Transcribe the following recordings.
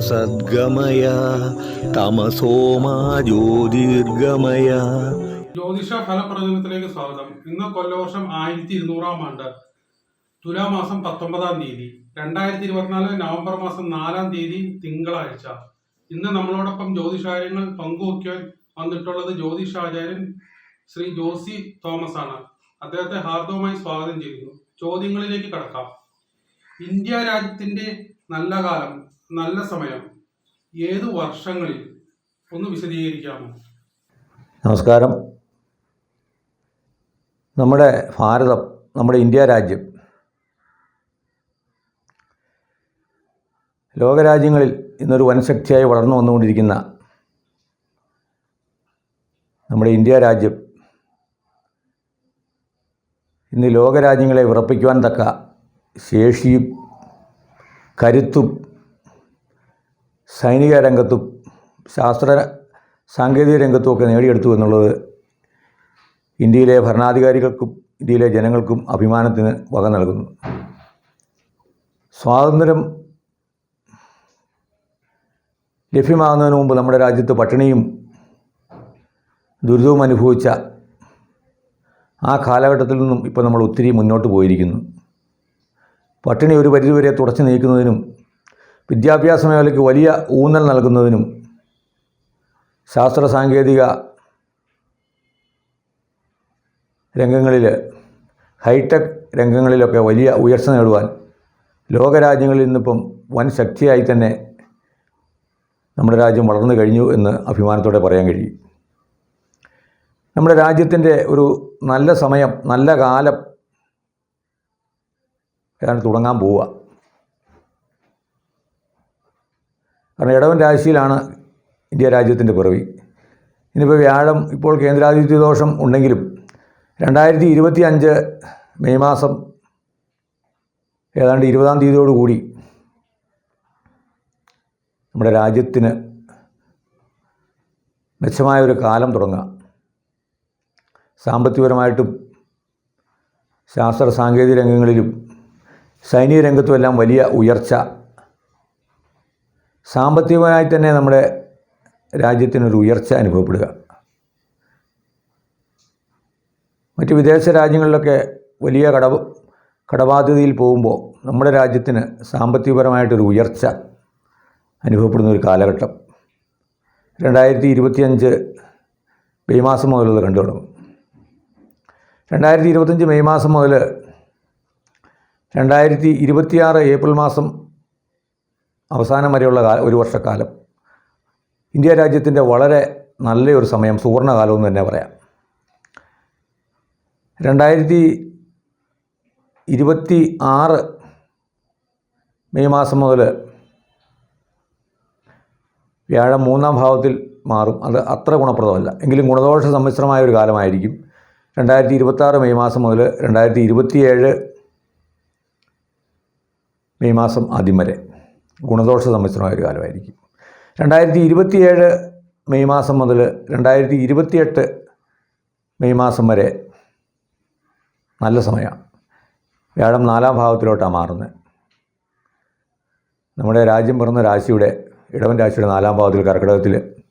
സദ്ഗമയ തമസോമാ ജ്യോതിർഗമയ. ജ്യോതിഷ ഫലപ്രചനത്തിലേക്ക് സ്വാഗതം. ഇന്ന് കൊല്ലവർഷം ആയിരത്തി ഇരുന്നൂറാം ആണ്ട് തുലാമാസം പത്തൊമ്പതാം തീയതി. രണ്ടായിരത്തി ഇരുപത്തിനാല് നവംബർ മാസം നാലാം തീയതി തിങ്കളാഴ്ച. ഇന്ന് നമ്മളോടൊപ്പം ജ്യോതിഷാര്യങ്ങൾ പങ്കുവയ്ക്കാൻ വന്നിട്ടുള്ളത് ജ്യോതിഷാചാര്യൻ ശ്രീ ജോസി തോമസ് ആണ് അദ്ദേഹത്തെ ഹാർദവുമായി സ്വാഗതം ചെയ്യുന്നു. ചോദ്യങ്ങളിലേക്ക് കടക്കാം. ഇന്ത്യ രാജ്യത്തിന്റെ നല്ല കാലം നല്ല സമയം ഏത് വർഷങ്ങളിൽ ഒന്ന് വിശദീകരിക്കാമോ? നമസ്കാരം. നമ്മുടെ ഭാരതം നമ്മുടെ ഇന്ത്യ രാജ്യം ലോകരാജ്യങ്ങളിൽ ഇന്നൊരു വനശക്തിയായി വളർന്നു വന്നുകൊണ്ടിരിക്കുന്ന നമ്മുടെ ഇന്ത്യ രാജ്യം ഇന്ന് ലോകരാജ്യങ്ങളെ വിറപ്പിക്കുവാൻ തക്ക ശേഷിയും കരുത്തും സൈനിക രംഗത്തും ശാസ്ത്ര സാങ്കേതിക രംഗത്തുമൊക്കെ നേടിയെടുത്തു എന്നുള്ളത് ഇന്ത്യയിലെ ഭരണാധികാരികൾക്കും ഇന്ത്യയിലെ ജനങ്ങൾക്കും അഭിമാനത്തിന് വക നൽകുന്നു. സ്വാതന്ത്ര്യം ലഭ്യമാകുന്നതിന് മുമ്പ് നമ്മുടെ രാജ്യത്ത് പട്ടിണിയും ദുരിതവും അനുഭവിച്ച ആ കാലഘട്ടത്തിൽ നിന്നും ഇപ്പോൾ നമ്മൾ ഒത്തിരി മുന്നോട്ട് പോയിരിക്കുന്നു. പട്ടിണി ഒരു പരിധിവരെ തുടച്ചു നീക്കുന്നതിനും വിദ്യാഭ്യാസ മേഖലയ്ക്ക് വലിയ ഊന്നൽ നൽകുന്നതിനും ശാസ്ത്ര സാങ്കേതിക രംഗങ്ങളിൽ ഹൈടെക് രംഗങ്ങളിലൊക്കെ വലിയ ഉയർച്ച നേടുവാൻ ലോകരാജ്യങ്ങളിൽ നിന്നിപ്പം വൻ ശക്തിയായി തന്നെ നമ്മുടെ രാജ്യം വളർന്നു കഴിഞ്ഞു എന്ന് അഭിമാനത്തോടെ പറയാൻ കഴിയും. നമ്മുടെ രാജ്യത്തിന്റെ ഒരു നല്ല സമയം നല്ല കാലം ഏതാണ്ട് തുടങ്ങാൻ പോവുക. കാരണം ഇടവൻ രാശിയിലാണ് ഇന്ത്യ രാജ്യത്തിന്റെ പിറവി. ഇനിയിപ്പോൾ വ്യാഴം ഇപ്പോൾ കേന്ദ്രാതിഥ്യ ദോഷം ഉണ്ടെങ്കിലും രണ്ടായിരത്തി ഇരുപത്തി അഞ്ച് മെയ് മാസം ഏതാണ്ട് ഇരുപതാം തീയതിയോടുകൂടി നമ്മുടെ രാജ്യത്തിന് മെച്ചമായ ഒരു കാലം തുടങ്ങുക. സാമ്പത്തികപരമായിട്ടും ശാസ്ത്ര സാങ്കേതിക രംഗങ്ങളിലും സൈനിക രംഗത്തുമെല്ലാം വലിയ ഉയർച്ച സാമ്പത്തികമായി തന്നെ നമ്മുടെ രാജ്യത്തിനൊരു ഉയർച്ച അനുഭവപ്പെടുക. മറ്റ് വിദേശ രാജ്യങ്ങളിലൊക്കെ വലിയ കടവ് കടബാധ്യതയിൽ പോകുമ്പോൾ നമ്മുടെ രാജ്യത്തിന് സാമ്പത്തികപരമായിട്ടൊരു ഉയർച്ച അനുഭവപ്പെടുന്ന ഒരു കാലഘട്ടം. രണ്ടായിരത്തി ഇരുപത്തിയഞ്ച് മെയ് മാസം മുതൽ കണ്ടു തുടങ്ങും. രണ്ടായിരത്തി ഇരുപത്തഞ്ച് മെയ് മാസം മുതൽ രണ്ടായിരത്തി ഇരുപത്തിയാറ് ഏപ്രിൽ മാസം അവസാനം വരെയുള്ള കാല ഒരു വർഷക്കാലം. ഇന്ത്യ രാജ്യത്തിന്റെ വളരെ നല്ലൊരു സമയം സുവർണകാലമെന്ന് തന്നെ പറയാം. രണ്ടായിരത്തി ഇരുപത്തി ആറ് മെയ് മാസം മുതൽ വ്യാഴം മൂന്നാം ഭാവത്തിൽ മാറും. അത് അത്ര ഗുണപ്രദമല്ല. എങ്കിലും ഗുണദോഷ സമ്മിശ്രമായ ഒരു കാലമായിരിക്കും. രണ്ടായിരത്തി ഇരുപത്താറ് മെയ് മാസം മുതൽ രണ്ടായിരത്തി ഇരുപത്തിയേഴ് മെയ് മാസം ആദ്യം വരെ. ഗുണദോഷ സമ്മിശ്രമായ ഒരു കാലമായിരിക്കും. രണ്ടായിരത്തി ഇരുപത്തിയേഴ് മെയ് മാസം മുതൽ രണ്ടായിരത്തി ഇരുപത്തിയെട്ട് മെയ് മാസം വരെ നല്ല സമയമാണ്. വ്യാഴം നാലാം ഭാവത്തിലോട്ടാണ് മാറുന്നത്. നമ്മുടെ രാജ്യം പിറന്ന രാശിയുടെ ഇടവൻ രാശിയുടെ നാലാം ഭാവത്തിൽ കർക്കിടകത്തിൽ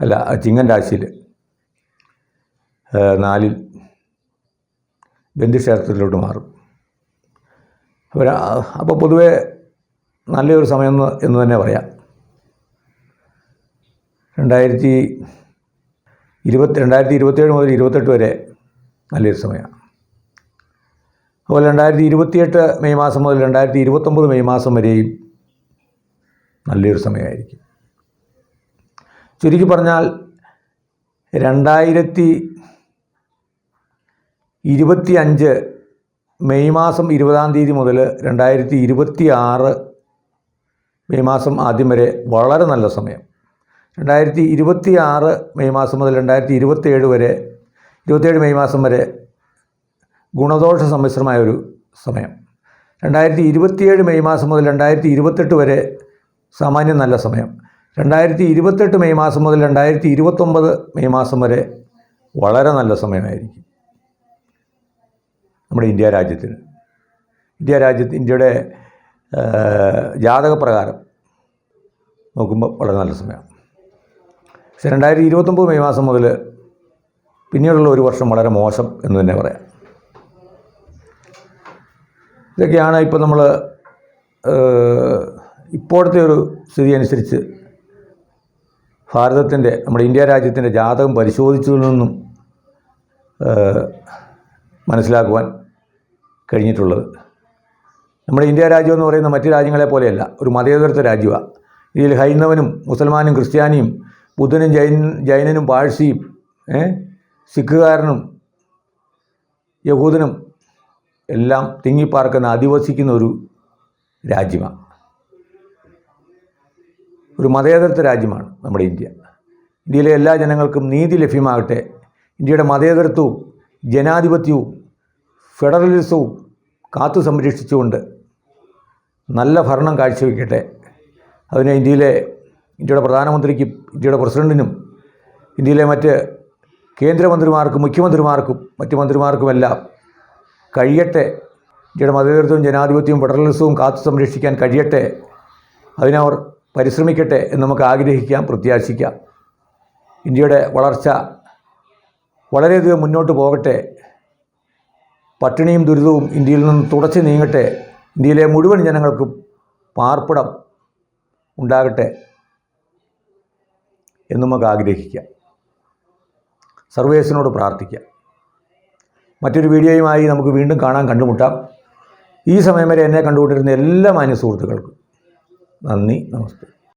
അല്ല ചിങ്ങൻ രാശിയിൽ നാലിൽ ബന്ധുക്ഷേത്രത്തിലോട്ട് മാറും. അപ്പോൾ അപ്പോൾ പൊതുവേ നല്ലൊരു സമയം എന്ന് എന്ന് തന്നെ പറയാം. രണ്ടായിരത്തി ഇരുപത്തി രണ്ടായിരത്തി ഇരുപത്തേഴ് മുതൽ ഇരുപത്തെട്ട് വരെ നല്ലൊരു സമയമാണ്. അതുപോലെ രണ്ടായിരത്തി ഇരുപത്തിയെട്ട് മെയ് മാസം മുതൽ രണ്ടായിരത്തി ഇരുപത്തൊമ്പത് മെയ് മാസം വരെയും നല്ലൊരു സമയമായിരിക്കും. ചുരുക്കി പറഞ്ഞാൽ രണ്ടായിരത്തി ഇരുപത്തി അഞ്ച് മെയ് മാസം ഇരുപതാം തീയതി മുതൽ രണ്ടായിരത്തി ഇരുപത്തി ആറ് മെയ് മാസം ആദ്യം വരെ വളരെ നല്ല സമയം. രണ്ടായിരത്തി ഇരുപത്തി ആറ് മെയ് മാസം മുതൽ രണ്ടായിരത്തി ഇരുപത്തേഴ് വരെ ഇരുപത്തേഴ് മെയ് മാസം വരെ ഗുണദോഷ സമ്മിശ്രമായ ഒരു സമയം. രണ്ടായിരത്തി ഇരുപത്തിയേഴ് മെയ് മാസം മുതൽ രണ്ടായിരത്തി ഇരുപത്തെട്ട് വരെ സാമാന്യം നല്ല സമയം. രണ്ടായിരത്തി ഇരുപത്തെട്ട് മെയ് മാസം മുതൽ രണ്ടായിരത്തി ഇരുപത്തൊമ്പത് മെയ് മാസം വരെ വളരെ നല്ല സമയമായിരിക്കും. നമ്മുടെ ഇന്ത്യ രാജ്യത്തിന്. ഇന്ത്യ രാജ്യത്ത് ഇന്ത്യയുടെ ജാതകപ്രകാരം നോക്കുമ്പോൾ വളരെ നല്ല സമയമാണ് പക്ഷേ രണ്ടായിരത്തി ഇരുപത്തൊമ്പത് മെയ് മാസം മുതൽ പിന്നീടുള്ള ഒരു വർഷം വളരെ മോശം എന്ന് തന്നെ പറയാം. ഇതൊക്കെയാണ് ഇപ്പോൾ നമ്മൾ ഇപ്പോഴത്തെ ഒരു സ്ഥിതി അനുസരിച്ച് ഭാരതത്തിന്റെ നമ്മുടെ ഇന്ത്യ രാജ്യത്തിന്റെ ജാതകം പരിശോധിച്ചതിൽ നിന്നും മനസ്സിലാക്കുവാൻ കഴിഞ്ഞിട്ടുള്ളത്. നമ്മുടെ ഇന്ത്യ രാജ്യം എന്ന് പറയുന്ന മറ്റ് രാജ്യങ്ങളെ പോലെയല്ല ഒരു മതേതരത്വ രാജ്യമാണ് ഇതിൽ ഹൈന്ദവനും മുസൽമാനും ക്രിസ്ത്യാനിയും ബുദ്ധനും ജൈൻ ജൈനനും പാഴ്സിയും സിഖുകാരനും യഹൂദനും എല്ലാം തിങ്ങിപ്പാർക്കുന്ന അധിവസിക്കുന്ന ഒരു രാജ്യമാണ് ഒരു മതേതരത്വ രാജ്യമാണ് നമ്മുടെ ഇന്ത്യ. ഇന്ത്യയിലെ എല്ലാ ജനങ്ങൾക്കും നീതി ലഭ്യമാകട്ടെ. ഇന്ത്യയുടെ മതേതരത്വവും ജനാധിപത്യവും ഫെഡറലിസവും കാത്തു സംരക്ഷിച്ചുകൊണ്ട് നല്ല ഭരണം കാഴ്ചവെക്കട്ടെ. അതിന് ഇന്ത്യയിലെ ഇന്ത്യയുടെ പ്രധാനമന്ത്രിക്കും ഇന്ത്യയുടെ പ്രസിഡന്റിനും ഇന്ത്യയിലെ മറ്റ് കേന്ദ്രമന്ത്രിമാർക്കും മുഖ്യമന്ത്രിമാർക്കും മറ്റ് മന്ത്രിമാർക്കുമെല്ലാം കഴിയട്ടെ. ഇന്ത്യയുടെ മതേതരത്വവും ജനാധിപത്യവും ഫെഡറലിസവും കാത്തു സംരക്ഷിക്കാൻ കഴിയട്ടെ. അതിനവർ പരിശ്രമിക്കട്ടെ എന്ന് നമുക്ക് ആഗ്രഹിക്കാം പ്രത്യാശിക്കാം. ഇന്ത്യയുടെ വളർച്ച വളരെയധികം മുന്നോട്ട് പോകട്ടെ പട്ടിണിയും ദുരിതവും ഇന്ത്യയിൽ നിന്ന് തുടച്ചു നീങ്ങട്ടെ. ഇന്ത്യയിലെ മുഴുവൻ ജനങ്ങൾക്കും പാർപ്പിടം ഉണ്ടാകട്ടെ എന്ന് നമുക്ക് ആഗ്രഹിക്കാം. സർവേസിനോട് പ്രാർത്ഥിക്കാം. മറ്റൊരു വീഡിയോയുമായി നമുക്ക് വീണ്ടും കാണാൻ കണ്ടുമുട്ടാം. ഈ സമയം വരെ എന്നെ കണ്ടുകൊണ്ടിരുന്ന എല്ലാ മാന്യ സുഹൃത്തുക്കൾക്കും നന്ദി നമസ്തേ.